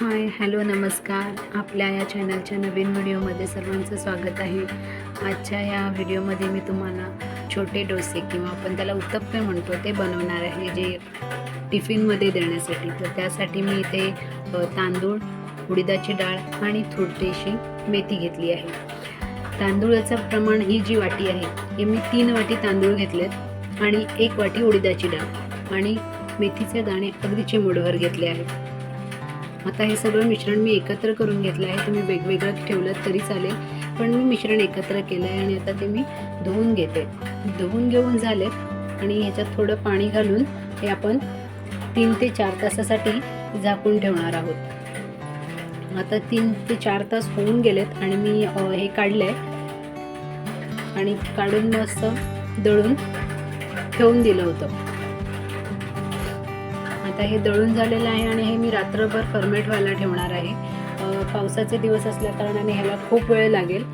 Hi hello नमस्कार. आपल्या या चॅनलच्या नवीन व्हिडिओमध्ये सर्वांचं स्वागत आहे. आजच्या या व्हिडिओमध्ये मी तुम्हाला छोटे डोसे किंवा आपण त्याला उत्तप्पे म्हणतो ते बनवणार आहे जे टिफिनमध्ये देण्यासाठी. तर त्यासाठी मी इथे तांदूळ उडीदाची डाळ आणि थोडीशी मेथी घेतली आहे. तांदूळाचं प्रमाण ही जी वाटी आहे हे मी तीन वाटी तांदूळ घेतलेत आणि एक वाटी उडीदाची डाळ आणि मेथीचे दाणे अगदी चिमूटभर घेतले आहेत. आता हे सगळं मिश्रण मी एकत्र करून घेतलं आहे. तुम्ही वेगवेगळं ठेवलं तरी चालेल. पण मी मिश्रण एकत्र केलं आहे आणि आता ते मी धुवून घेते. धुवून घेऊन झाले आणि ह्याच्यात थोडं पाणी घालून हे आपण तीन ते चार तासासाठी झाकून ठेवणार आहोत. आता तीन ते चार तास होऊन गेलेत आणि मी हे काढलं आहे आणि काढून मस्त दळून ठेवून दिलं होतं. आता हे दळून झालेलं आहे आणि हे मी रात्रभर फर्मेट व्हायला ठेवणार आहे. पावसाचे दिवस असल्या कारणाने ह्याला खूप वेळ लागेल.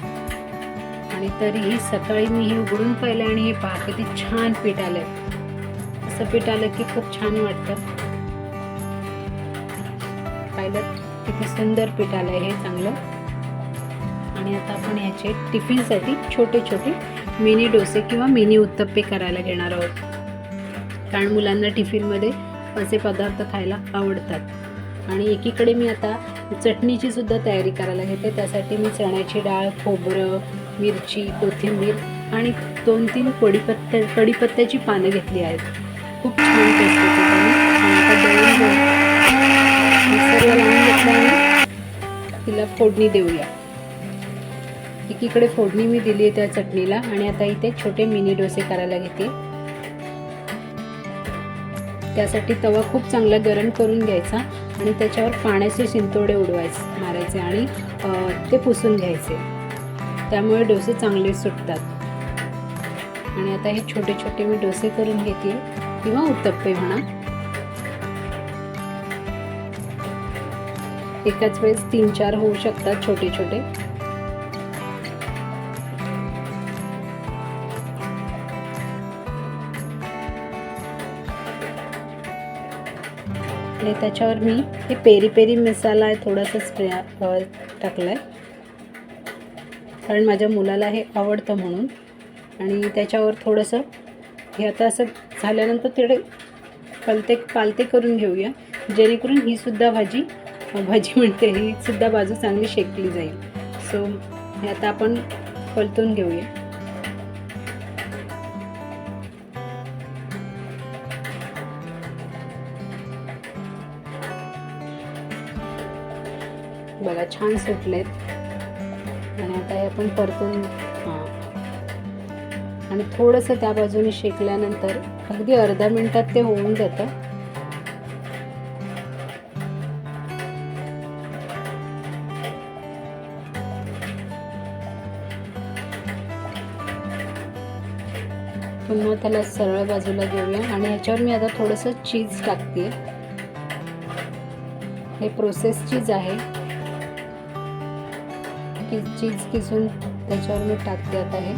आणि तरीही सकाळी मी हे उघडून पाहिलं आणि हे पहा किती छान पीठ आलं आहे असं पीठ आलं की खूप छान वाटतं. पाहिलं किती सुंदर पीठ आलंय हे चांगलं. आणि आता आपण ह्याचे टिफिनसाठी छोटे छोटे मिनी डोसे किंवा मिनी उत्तप्पे करायला घेणार आहोत. कारण मुलांना टिफिनमध्ये असे पदार्थ खायला आवडतात. आणि एकीकडे मी आता चटणीची सुद्धा तयारी करायला घेते. त्यासाठी मी चण्याची डाळ खोबरं मिरची कोथिंबीर आणि दोन तीन कडीपत्त्या कडीपत्त्याची पानं घेतली आहेत. खूप छान टेस्ट मिक्सरला लावून तिला फोडणी देऊया. एकीकडे फोडणी मी दिली आहे त्या चटणीला. आणि आता इथे छोटे मिनी डोसे करायला घेते. त्यासाठी तवा खूप चांगला गरम करून घ्यायचा आणि त्याच्यावर पाण्याचे शिंतोडे उडवायचे मारायचे आणि ते पुसून घ्यायचे. त्यामुळे डोसे चांगले सुटतात. आणि आता हे छोटे छोटे मी डोसे करून घेते किंवा उत्तप्पे म्हणा. एकाच वेळेस तीन चार होऊ शकतात छोटे छोटे. आणि त्याच्यावर मी हे पेरी पेरी मसाला आहे थोडासा स्प्रे टाकला आहे कारण माझ्या मुलाला हे आवडतं म्हणून. आणि त्याच्यावर थोडंसं हे आता असं झाल्यानंतर थोडे पलते पालते करून घेऊया. जेणेकरून ही सुद्धा भाजी भाजी म्हणते ही सुद्धा बाजू चांगली शेकली जाईल. सो हे आता आपण पलतून घेऊया. बघा छान सुटलेत. आणि आता हे आपण परतून हां. आणि थोडंसं त्या बाजूने शेकल्यानंतर अगदी अर्धा मिनिटात ते होऊन जातं. पुन्हा त्याला सरळ बाजूला घेऊया. आणि ह्याच्यावर मी आता थोडंसं चीज टाकते हे प्रोसेस चीज आहे. की चीज किसून त्याच्यावर मी टाकते आता हे.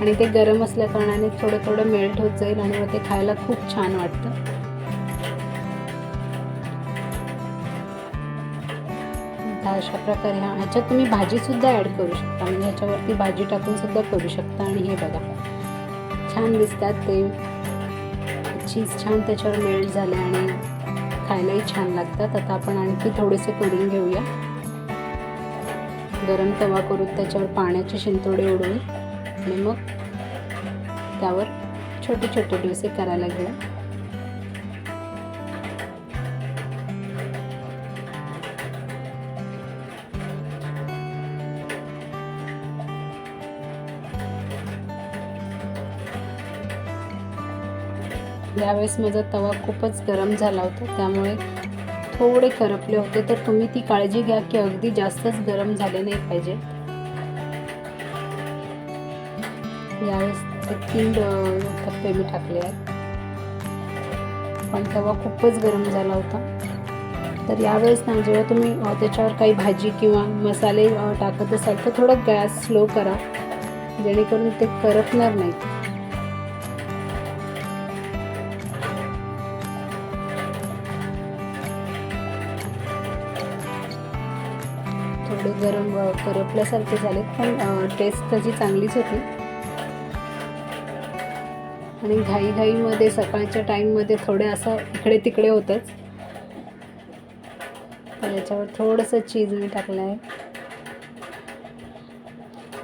आणि ते गरम असल्या कारणाने थोडं थोडं मेल्ट होत जाईल आणि मग ते खायला खूप छान वाटतं. आता अशा प्रकारे हा ह्याच्यात तुम्ही भाजीसुद्धा ॲड करू शकता. म्हणजे ह्याच्यावरती भाजी टाकून सुद्धा करू शकता आणि हे बघा. छान दिसतात ते. चीज छान त्याच्यावर मेल्ट झाले आणि खायलाही छान लागतात. आता आपण आणखी थोडेसे करून घेऊया. गरम तवा करून त्याच्यावर पाण्याचे शिंतोडे उडवून आणि मग त्यावर छोटे छोटे डोसे करायला घेऊ. यावेळेस माझा तवा खूपच गरम झाला होता त्यामुळे थोडे करपले होते तर तुम्ही ती काळजी घ्या की अगदी जास्तच गरम झाले नाही पाहिजे. यावेळेस ते तीन अ, टप्पे मी टाकले आहेत. पण तवा खूपच गरम झाला होता. तर यावेळेस ना जेव्हा तुम्ही त्याच्यावर काही भाजी किंवा मसाले टाकत असाल तर थोडं गॅस स्लो करा. जेणेकरून ते करपणार नाहीत. थोडे गरम करपल्यासारखे झाले पण टेस्ट त्याची चांगलीच होती. आणि घाईघाईमध्ये सकाळच्या टाईममध्ये थोडे असं इकडे तिकडे होतंच. तर याच्यावर थोडंसं चीज मी टाकलं आहे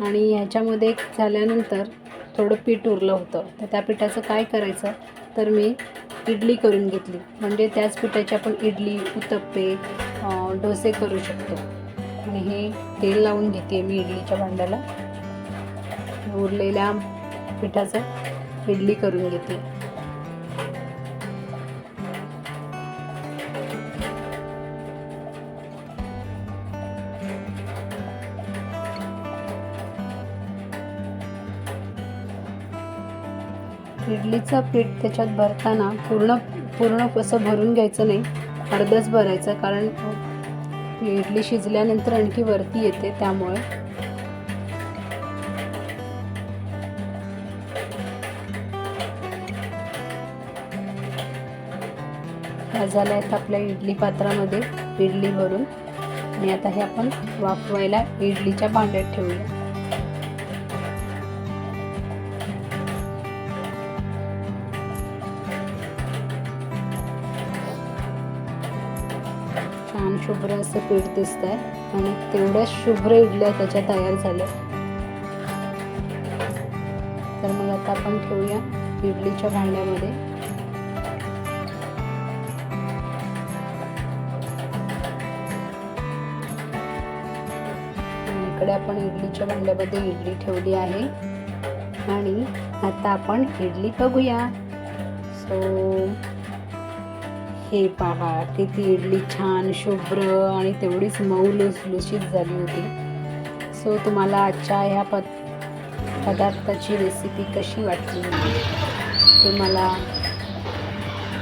आणि ह्याच्यामध्ये झाल्यानंतर थोडं पीठ उरलं होतं. तर त्या पिठाचं काय करायचं? तर मी इडली करून घेतली. म्हणजे त्याच पिठाची आपण इडली उत्तप्पे डोसे करू शकतो. आणि हे तेल लावून घेते मी इडलीच्या भांड्याला. उरलेल्या पिठाचं इडली करून घेते. इडलीचं पीठ त्याच्यात भरताना पूर्ण पूर्ण कसं भरून घ्यायचं नाही. अर्धच भरायचं कारण इडली शिजल्यानंतर आणखी वरती येते त्यामुळे. ह्या झाल्या आहेत आपल्या इडली पात्रामध्ये इडली भरून आणि आता हे आपण वाफवायला इडलीच्या भांड्यात ठेवूया. शुभ्र असं पीठ दिसत आहे आणि तेवढ्या शुभ्र इडल्या त्याच्या तयार झाल्या तर मग आता आपण ठेवूया इडलीच्या भांड्यामध्ये. इकडे आपण इडलीच्या भांड्यामध्ये इडली ठेवली आहे. आणि आता आपण इडली बघूया. सो हे पहा किती इडली छान शुभ्र आणि तेवढीच मऊ लुसलुशीत झाली होती. सो तुम्हाला आजच्या ह्या पद पदार्थाची रेसिपी कशी वाटली? ते मला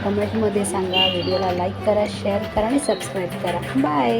कमेंटमध्ये सांगा. व्हिडिओला लाईक करा शेअर करा आणि सबस्क्राईब करा. बाय